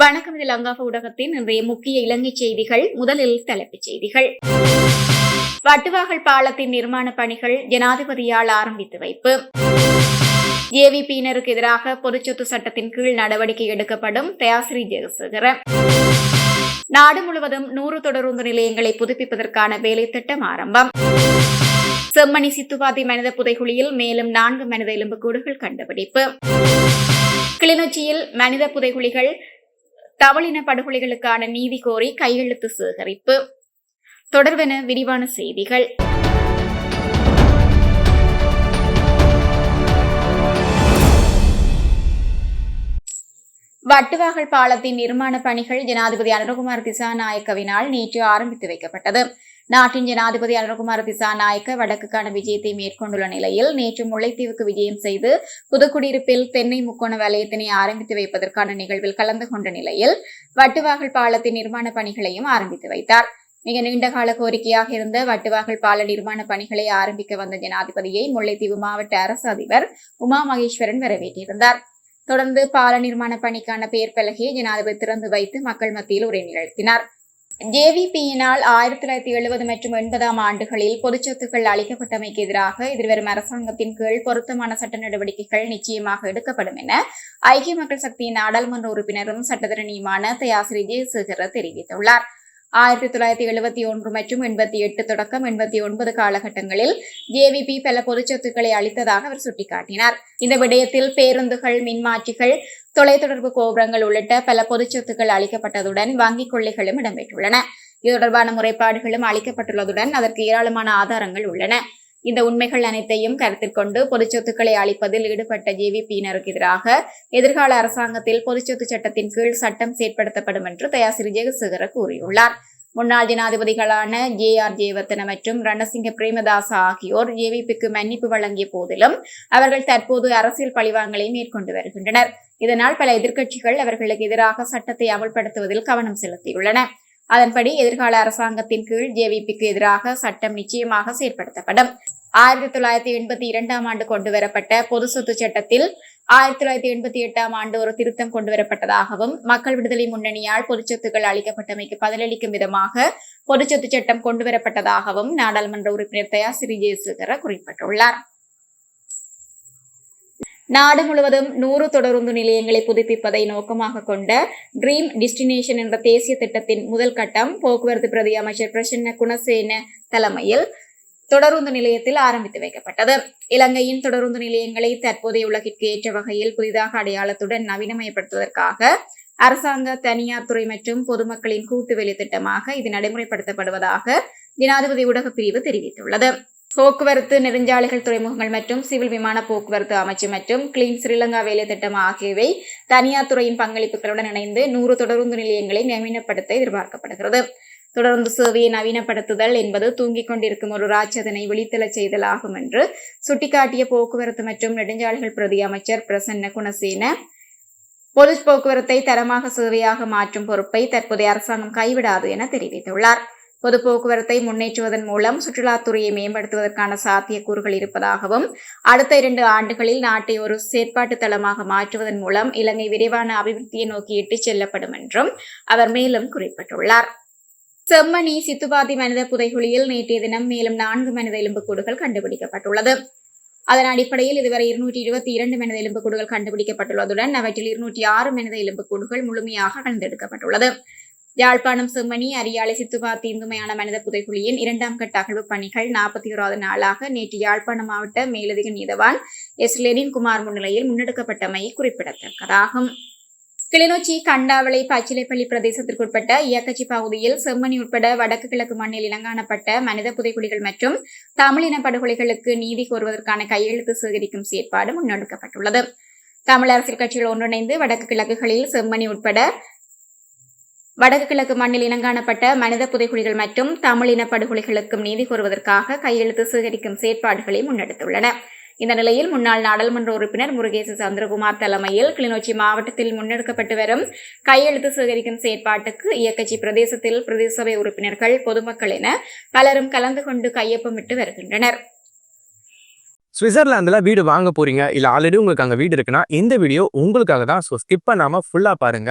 வணக்கம். இது லங்காஃப ஊடகத்தின் இன்றைய முக்கிய இலங்கை செய்திகள். முதலில் தலைப்புச் செய்திகள். வட்டுவாகல் பாலத்தின் நிர்மாண பணிகள் ஜனாதிபதியால் ஆரம்பித்து வைப்பு. ஏவிபியினருக்கு எதிராக பொதுச்சொத்து சட்டத்தின் கீழ் நடவடிக்கை எடுக்கப்படும் தயாசிரி ஜெயசேகர நாடு முழுவதும் நூறு தொடருந்து நிலையங்களை புதுப்பிப்பதற்கான வேலை திட்டம் ஆரம்பம். செம்மணி சித்துவாதி மனித புதைகுழியில் மேலும் நான்கு மனித எலும்புக்கூடுகள் கண்டுபிடிப்பு. கிளிநொச்சியில் மனித புதைகுழிகள் தவளின படுகொலைகளுக்கான நீதி கோரி கையெழுத்து சேகரிப்பு. தொடர்பென விரிவான செய்திகள். வட்டுவாகல் பாலத்தின் நிர்மாண பணிகள் ஜனாதிபதி அனுரகுமார் திசாநாயக்கவினால் நேற்று ஆரம்பித்து வைக்கப்பட்டது. நாட்டின் ஜனாதிபதி அனுரகுமார் திசாநாயக்க வடக்குக்கான விஜயத்தை மேற்கொண்டுள்ள நிலையில் நேற்று முல்லைத்தீவுக்கு விஜயம் செய்து புதுக்குடியிருப்பில் தென்னை முக்கோண வலயத்தினை ஆரம்பித்து வைப்பதற்கான நிகழ்வில் கலந்து கொண்ட நிலையில் வட்டுவாகல் பாலத்தின் நிர்மாண பணிகளையும் ஆரம்பித்து வைத்தார். மிக நீண்டகால கோரிக்கையாக இருந்த வட்டுவாகல் பால நிர்மாண பணிகளை ஆரம்பிக்க வந்த ஜனாதிபதியை முல்லைத்தீவு மாவட்ட அரசு அதிபர் உமா மகேஸ்வரன் வரவேற்றிருந்தார். தொடர்ந்து பால நிர்மாண பணிக்கான பெயர் பலகையை ஜனாதிபதி திறந்து வைத்து மக்கள் மத்தியில் உரை நிகழ்த்தினார். ஜேவிபியினால் ஆயிரத்தி தொள்ளாயிரத்தி எழுபது மற்றும் எண்பதாம் ஆண்டுகளில் பொதுச்சொத்துக்கள் அளிக்கப்பட்டமைக்கு எதிராக எதிர்வரும் அரசாங்கத்தின் கீழ் பொருத்தமான சட்ட நடவடிக்கைகள் நிச்சயமாக எடுக்கப்படும் என ஐக்கிய மக்கள் சக்தியின் நாடாளுமன்ற உறுப்பினரும் சட்டத்திறனியுமான தயாசிரி ஜெயசேகர தெரிவித்துள்ளார். ஆயிரத்தி தொள்ளாயிரத்தி எழுபத்தி ஒன்று மற்றும் எண்பத்தி எட்டு தொடக்கம் எண்பத்தி ஒன்பது காலகட்டங்களில் ஜேவிபி பல பொதுச்சொத்துக்களை அளித்ததாக அவர் சுட்டிக்காட்டினார். இந்த விடயத்தில் பேருந்துகள் மின்மாற்றிகள் தொலைத்தொடர்பு கோபுரங்கள் உள்ளிட்ட பல பொதுச்சத்துக்கள் அளிக்கப்பட்டதுடன் வங்கிக் கொள்ளைகளும் இடம்பெற்றுள்ளன. இது தொடர்பான முறைப்பாடுகளும் அளிக்கப்பட்டுள்ளதுடன் அதற்கு ஏராளமான ஆதாரங்கள் உள்ளன. இந்த உண்மைகள் அனைத்தையும் கருத்தில் கொண்டு பொதுச்சொத்துக்களை அளிப்பதில் ஈடுபட்ட ஜேவிபியினருக்கு எதிராக எதிர்கால அரசாங்கத்தில் பொதுச்சொத்து சட்டத்தின் கீழ் சட்டம் செயற்படுத்தப்படும் என்று தயாசிரி ஜெகசேகர கூறியுள்ளார். முன்னாள் ஜனாதிபதிகளான ஜே ஆர் ஜெயவர்த்தன மற்றும் ரணசிங்க பிரேமதாசா ஆகியோர் ஜேவிபிக்கு மன்னிப்பு வழங்கிய போதிலும் அவர்கள் தற்போது அரசியல் பழிவாங்கலை மேற்கொண்டு வருகின்றனர். இதனால் பல எதிர்க்கட்சிகள் அவர்களுக்கு எதிராக சட்டத்தை அமல்படுத்துவதில் கவனம் செலுத்தியுள்ளன. அதன்படி எதிர்கால அரசாங்கத்தின் கீழ் ஜேவிபிக்கு எதிராக சட்டம் நிச்சயமாக செயற்படுத்தப்படும் ஆயிரத்தி தொள்ளாயிரத்தி எண்பத்தி இரண்டாம் ஆண்டு கொண்டுவரப்பட்ட பொது சொத்து சட்டத்தில் ஆயிரத்தி தொள்ளாயிரத்தி எண்பத்தி எட்டாம் ஆண்டு ஒரு திருத்தம் கொண்டுவரப்பட்டதாகவும் மக்கள் விடுதலை முன்னணியால் பொதுச்சொத்துக்கள் அளிக்கப்பட்டமைக்கு பதிலளிக்கும் விதமாக பொதுச்சொத்து சட்டம் கொண்டுவரப்பட்டதாகவும் நாடாளுமன்ற உறுப்பினர் ஸ்ரீ ஜெயசேகர குறிப்பிட்டுள்ளார். நாடு முழுவதும் நூறு தொடருந்து நிலையங்களை புதுப்பிப்பதை நோக்கமாக கொண்ட ட்ரீம் டிஸ்டினேஷன் என்ற தேசிய திட்டத்தின் முதல் கட்டம் போக்குவரத்து பிரதி அமைச்சர் பிரசன்ன குணசேன தலைமையில் தொடருந்து நிலையத்தில் ஆரம்பித்து வைக்கப்பட்டது. இலங்கையின் தொடருந்து நிலையங்களை தற்போதைய உலகிற்கு ஏற்ற வகையில் புதிதாக அடையாளத்துடன் நவீனமயப்படுத்துவதற்காக அரசாங்க தனியார் துறை மற்றும் பொதுமக்களின் கூட்டு வேலை திட்டமாக இது நடைமுறைப்படுத்தப்படுவதாக ஜனாதிபதி ஊடக பிரிவு தெரிவித்துள்ளது. போக்குவரத்து நெடுஞ்சாலைகள் துறைமுகங்கள் மற்றும் சிவில் விமான போக்குவரத்து அமைச்சு மற்றும் கிளீன் ஸ்ரீலங்கா வேலை திட்டம் ஆகியவை தனியார் துறையின் பங்களிப்புகளுடன் இணைந்து நூறு தொடருந்து நிலையங்களை நவீனப்படுத்த எதிர்பார்க்கப்படுகிறது. தொடர்ந்து சேவையை நவீனப்படுத்துதல் என்பது தூங்கிக் கொண்டிருக்கும் ஒரு ராட்சதனை விழித்தெழச் செய்தல் ஆகும் என்று சுட்டிக்காட்டிய போக்குவரத்து மற்றும் நெடுஞ்சாலைகள் பிரதி அமைச்சர் பிரசன்ன குணசேன பொது போக்குவரத்தை தரமாக சேவையாக மாற்றும் பொறுப்பை தற்போதைய அரசாங்கம் கைவிடாது என தெரிவித்துள்ளார். பொது போக்குவரத்தை முன்னேற்றுவதன் மூலம் சுற்றுலாத்துறையை மேம்படுத்துவதற்கான சாத்தியக்கூறுகள் இருப்பதாகவும் அடுத்த இரண்டு ஆண்டுகளில் நாட்டை ஒரு செயற்பாட்டு தளமாக மாற்றுவதன் மூலம் இலங்கை விரைவான அபிவிருத்தியை நோக்கி இட்டுச் செல்லப்படும் என்றும் அவர் மேலும் குறிப்பிட்டுள்ளார். செம்மணி சித்துபாதி மனித புதைகுழியில் நேற்றைய தினம் மேலும் நான்கு மனித எலும்புக்கூடுகள் கண்டுபிடிக்கப்பட்டுள்ளது. அதன் அடிப்படையில் இதுவரை இருநூற்றி இருபத்தி இரண்டு மனித எலும்புக்கூடுகள் கண்டுபிடிக்கப்பட்டுள்ளதுடன் அவற்றில் இருநூற்றி ஆறு மனித எலும்புக்கூடுகள் முழுமையாக கலந்தெடுக்கப்பட்டுள்ளது. யாழ்ப்பாணம் செம்மணி அரியாலை சித்துவா தீந்துமையான மனித புதைக்குழியின் இரண்டாம் கட்ட அகழ்வு பணிகள் நாற்பத்தி ஓராவது நாளாக நேற்று யாழ்ப்பாணம் மாவட்ட மேலதிக நீதவான் எஸ் லெனின் குமார் முன்னிலையில் முன்னெடுக்கப்பட்டமை குறிப்பிடத்தக்கதாகும். கிளிநொச்சி கண்டாவளை பச்சிலைப்பள்ளி பிரதேசத்திற்குட்பட்ட இயக்கச்சி பகுதியில் செம்மணி உட்பட வடக்கு கிழக்கு மண்ணில் இனங்காணப்பட்ட மனித புதைக்குழிகள் மற்றும் தமிழின படுகொலைகளுக்கு நீதி கோருவதற்கான கையெழுத்து சேகரிக்கும் செயற்பாடு முன்னெடுக்கப்பட்டுள்ளது. தமிழ் அரசியல் கட்சிகள் ஒன்றிணைந்து வடக்கு கிழக்குகளில் செம்மணி உட்பட வடக்கு கிழக்கு மண்ணில் இனங்காணப்பட்ட மனித புதைகுழிகள் மற்றும் தமிழின படுகொலைகளுக்கும் நீதி கோருவதற்காக கையெழுத்து சேகரிக்கும் செயற்பாடுகளை முன்னெடுத்துள்ளன. இந்த நிலையில் முன்னாள் நாடாளுமன்ற உறுப்பினர் முருகேச சந்திரகுமார் தலைமையில் கிளிநொச்சி மாவட்டத்தில் முன்னெடுக்கப்பட்டு வரும் கையெழுத்து சேகரிக்கும் செயற்பாட்டுக்கு இயக்கச்சி பிரதேசத்தில் பிரதேச சபை உறுப்பினர்கள் பொதுமக்கள் என பலரும் கலந்து கொண்டு கையொப்பமிட்டு வருகின்றனர். சுவிட்சர்லாந்துல வீடு வாங்க போறீங்க? இல்லை ஆல்ரெடி உங்களுக்கு அங்க வீடு இருக்குன்னா இந்த வீடியோ உங்களுக்காக தான். ஸோ ஸ்கிப் பண்ணாமல் ஃபுல்லா பாருங்க.